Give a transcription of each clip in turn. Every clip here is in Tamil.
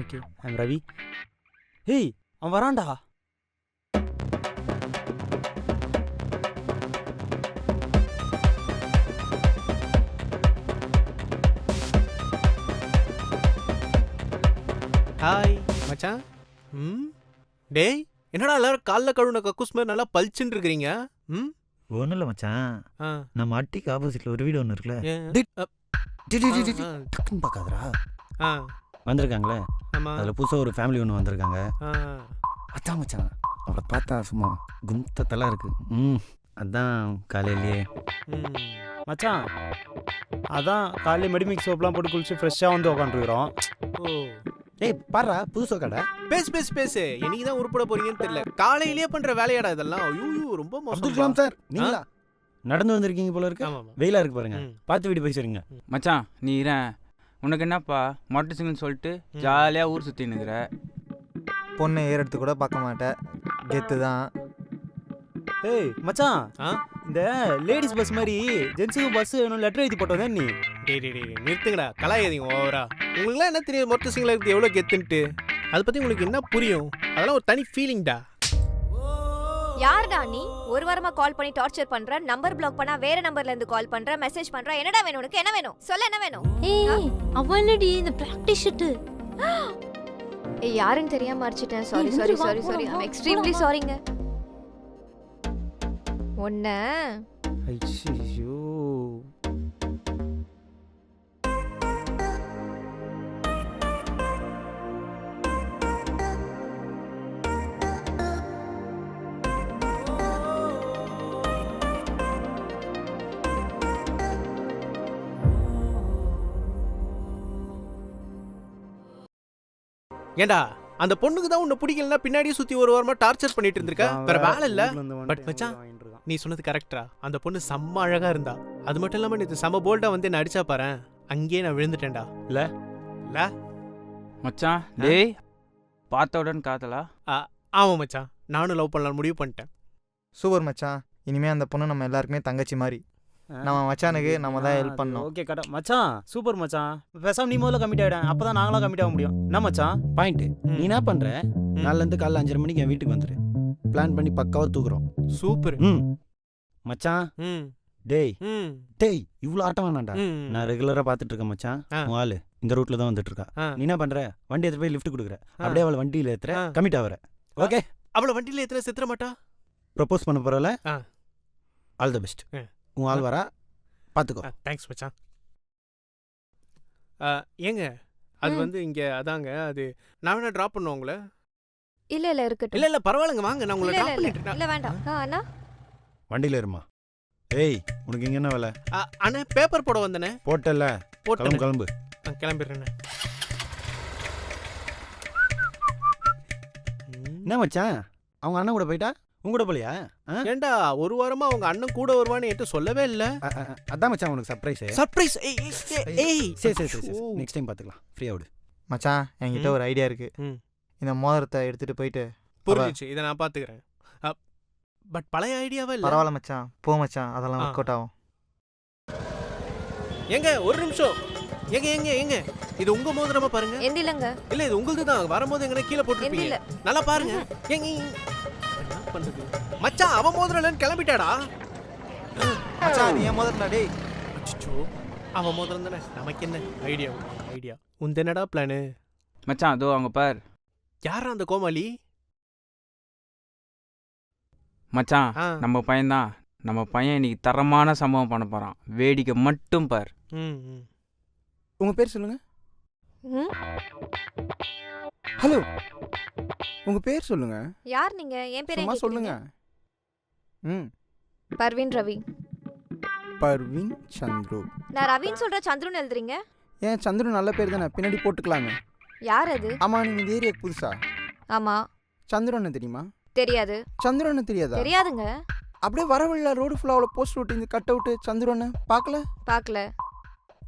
ஓகே ஐம் ரவி ஏய் அவன் வரான்டா ஹாய் மச்சான். ம்? டேய் என்னடா எல்லாரும் காலைல கழுவுன கக்கூஸ் மாதிரி நல்லா பளிச்சுன்னு இருக்கிறீங்க? ம்? ஒன்றும் இல்லை மச்சான். ஆ. நம்ம அட்டிக்கு ஆப்போசிட்ல ஒரு வீடு ஒன்று இருக்குல்ல. ஏன்? டேய். அ, டி, டி, டி, டி, டி. ஆ, டக்குன்னு பார்க்காதடா. ஆ. வந்திருக்காங்களே? ஆமா. அதில் புதுசாக ஒரு ஃபேமிலி ஒன்று வந்திருக்காங்க. ஆ. அதான் மச்சான். அவளை பார்த்தா சும்மா குந்தத்தெல்லாம் இருக்கு. ம் அதான் காலையிலேயே. ம். மச்சான் அதான் காலையில் மெடிமிக் சோப்லாம் போட்டு குளிச்சு ஃப்ரெஷ்ஷாக வந்து உட்காந்துருக்குறோம் ஓ. ஏய் பாரா புதுசா கடை பேசு பேசு பேசு. என்னைக்கு தான் உருப்பட போறீங்கன்னு தெரியல. காலையிலேயே பண்ற வேலையாடா இதெல்லாம். ஐயோ ரொம்ப அப்துல் மோசம். கலாம் சார். நீங்களா? நடந்து வந்திருக்கீங்க போல இருக்கு. ஆமா வெயிலா இருக்கு பாருங்க. பார்த்து வீடு போய் சரிங்க. மச்சான் நீ இரேன் உனக்கு என்னப்பா? மொட்டை சிங்கன்னு சொல்லிட்டு. ஜாலியாக ஊர் சுற்றி நிற்கிற பொண்ணை ஏறெடுத்து கூட பார்க்க மாட்டேன். கெத்து தான். ஏய் மச்சான். ஆ? இந்த லேடிஸ் பஸ் மாதிரி ஜென்ஸுக்கு பஸ் வேணும் லெட்டர் எழுதி போட்டு வந்தேன் நீ. டேய் டேய் டேய் நிறுத்துங்கடா. கலாயாதீங்க ஓவரா. உங்களுக்குலாம் என்ன தெரியும் மொத்த சிங்கில் இருக்குது எவ்வளோ கெத்துன்ட்டு? அதை பற்றி உங்களுக்கு என்ன புரியும்? அதெல்லாம் ஒரு தனி ஃபீலிங்டா யாருடா நீ? ஒரு வாரமா கால் பண்ணி டார்ச்சர் பண்ற நம்பர் பிளாக் பண்ணா வேற நம்பர்ல இருந்து கால் பண்ற மெசேஜ் பண்ற என்னடா வேணும் உனக்கு? என்ன வேணும்? சொல்ல என்ன வேணும்? ஏய் இல்லடி இந்த பிராக்டிஸ் ஷர்ட்டு ஏய் யாருன்னு தெரியாம அடிச்சிட்டேன் சாரி சாரி சாரி சாரி வா, ஐம் எக்ஸ்ட்ரீம்லி. சாரிங்க ஒன்ன ஐயோ ஏண்டா அந்த பொண்ணுக்கு தான் உன்னை பிடிக்கலன்னா பின்னாடியே சுற்றி ஒரு வாரமா டார்ச்சர் பண்ணிட்டு இருந்திருக்க? வேற வேலை இல்லை. பட் மச்சான், நீ சொன்னது கரெக்டா அந்த பொண்ணு செம்ம அழகா இருந்தா. அது மட்டும் இல்லாம நேற்று செம்ம போல்டா வந்து என்ன அடிச்சா பாரு. அங்கேயே நான் விழுந்துட்டேன்டா. இல்ல? இல்ல மச்சான் டேய் பார்த்த உடன் காத்தலா ஆமா மச்சான். நானும் லவ் பண்ணலாம் முடிவு பண்ணிட்டேன். சூப்பர் மச்சான். இனிமே அந்த பொண்ணு நம்ம எல்லாருக்குமே தங்கச்சி மாதிரி. நம்ம மச்சானுக்கு நம்ம தான் ஹெல்ப் பண்ணோம் ஓகே கடை மச்சான் சூப்பர் மச்சான். பேசாம நீ முதல்ல கமிட் ஆயிட. அப்பதான் நாங்களாம் கமிட் ஆக முடியும். என்ன மச்சான்? பாயிண்ட் நீ என்ன பண்ற? நாலுல இருந்து காலைல அஞ்சரை மணிக்கு என் வீட்டுக்கு வந்துரு. பிளான் பண்ணி பக்காவா தூக்குறோம். சூப்பர். ம். மச்சான். ம். டேய். ம். டேய் இவ்வளோ ஆட்டம் வேணாம்டா ம். நான் ரெகுலரா பார்த்துட்டு இருக்கேன் மச்சான். ஆ. உன் ஆளு இந்த ரூட்ல தான் வந்துட்டு இருக்கா. நீ என்ன பண்ற? வண்டி எடுத்து போய் லிஃப்ட் கொடுக்குற. அப்படியே அவளை வண்டியில ஏத்துற. கமிட் ஆகுற ஓகே அவளை வண்டியில எத்தனை செத்துற மாட்டா? ப்ரப்போஸ் பண்ண போறல. ஆ. All the best. உன் ஆள் வரா? பாத்துக்கோ. தேங்க்ஸ் மச்சான். ஆ, ஏங்க அது. வந்து இங்க அதாங்க அது நான் வேணா டிராப் பண்ணுவோம் உங்களை? இல்ல இல்ல இருக்கட்டும். இல்ல இல்ல பரவாயில்லைங்க. வாங்க நான் உங்களை இல்ல டிராப் இல்ல பண்ணிட்டு இல்ல வேண்டாம். ஆ, அண்ணா? வண்டியில இருமா. ஏய் உனக்கு இங்க என்ன வேலை? ஆ, அண்ணா பேப்பர் போட வந்தனே. போட்டல போட்டு கிளம்பு கிளம்பு. கிளம்பிடுறேன். என்ன மச்சான்? அவங்க அண்ணன் கூட போயிட்டா? உங்க கூட போலியா? ஆ? ஏண்டா ஒரு வாரமா அவங்க அண்ணன் கூட வருவான்னு என்கிட்ட சொல்லவே இல்ல. அ, அ, அ, அதான் மச்சான் உனக்கு சர்ப்ரைஸ் சர்ப்ரைஸ் ஏய் சரி சரி சரி. நெக்ஸ்ட் டைம் பாத்துக்கலாம். ஃப்ரீயா விடு. மச்சான் என்கிட்ட ம். ஒரு ஐடியா இருக்கு. ம். இந்த மோதிரத்தை எடுத்துட்டு போயிட்டு புரிஞ்சிச்சு. இதை நான் பாத்துக்கிறேன். பட் பழைய ஐடியாவே இல்ல. பரவாயில்ல மச்சான். போ மச்சான். அதெல்லாம். ஒர்க் அவுட் ஆகும். ஏங்க ஒரு நிமிஷம். ஏங்க ஏங்க ஏங்க. இது உங்க மோதிரமா பாருங்க. எந்த இல்லங்க? இல்ல இது உங்களுது தான். வரும்போது எங்க கீழே போட்டுருப்பீங்க. இல்ல. நல்லா பாருங்க. ஏங்க என்ன பண்றது? மச்சான் அவன் மோதிரம் இல்லைன்னு கிளம்பிட்டாடா. மச்சான் நீ ஏன் மோதிரம்டா டேய். அச்சோ அவன் மோதிரம் தானே? நமக்கு என்ன ஐடியா? ஐடியா. உந்த என்னடா பிளானு மச்சான் அதோ அங்கே பார். யாரா அந்த கோமாளி? மச்சான் ஆ. நம்ம பையன்தான். நம்ம பையன் இன்னைக்கு தரமான சம்பவம் பண்ண போகிறான் வேடிக்கை மட்டும் பார். ம் ம். உங்க பேர் சொல்லுங்க. ம்? ஹலோ. உங்க பேர் சொல்லுங்க. யார் நீங்க? என் பேரே சும்மா சொல்லுங்க. ம். பர்வீன் ரவி. பர்வீன் சந்துரு. நான் ரவின்னு சொல்ற சந்துருன்னு எழுதுறீங்க? ஏன் சந்துரு நல்ல பேர் தானே? பின்னாடி போட்டுக்கலாமே. யார் அது ஆமா நீங்க இந்த ஏரியாக்கு புதுசா? ஆமா. சந்துரு அண்ணன் தெரியுமா? தெரியாது. சந்துரு அண்ணன் தெரியாதா? தெரியாதுங்க. அப்படியே வரவில்ல ரோடு ஃபுல்லாக அவ்வளோ போஸ்ட் ஓட்டி இந்த கட் அவுட்டு சந்துரு அண்ணன் பார்க்கல? பார்க்கல.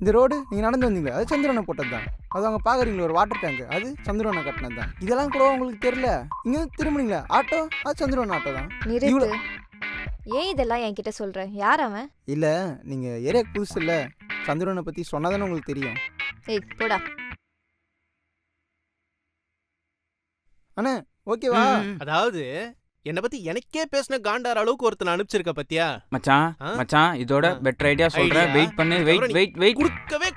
இந்த ரோடு நீங்கள் நடந்து வந்தீங்களே? அது சந்துரு அண்ணன் போட்டது தான் அது அங்கே பார்க்குறீங்களா? ஒரு வாட்டர் டேங்க் அது சந்துரு அண்ணன் கட்டினது தான் இதெல்லாம் கூட உங்களுக்கு தெரியல. இங்கே திரும்புனீங்களே? ஆட்டோ? அது சந்துரு அண்ணன் ஆட்டோ தான். இவ்வளவு- ஏன் இதெல்லாம் என்கிட்ட சொல்ற? யார் அவன்? இல்லை நீங்கள் ஏரியாக்கு புதுசு இல்லை. சந்திரனை பற்றி சொன்னாதானே உங்களுக்கு தெரியும். ஏய் போடா. அண்ணே ஓகேவா அதாவது என்னை பத்தி எனக்கே பேசின காண்டார அளவுக்கு ஒருத்தனை அனுப்பிச்சிருக்க பத்தியா மச்சான்? மச்சான் இதோட. பெட்டர் ஐடியா சொல்றேன்? வெயிட் பண்ணு வெயிட் வெயிட் வெயிட் கொடுக்கவே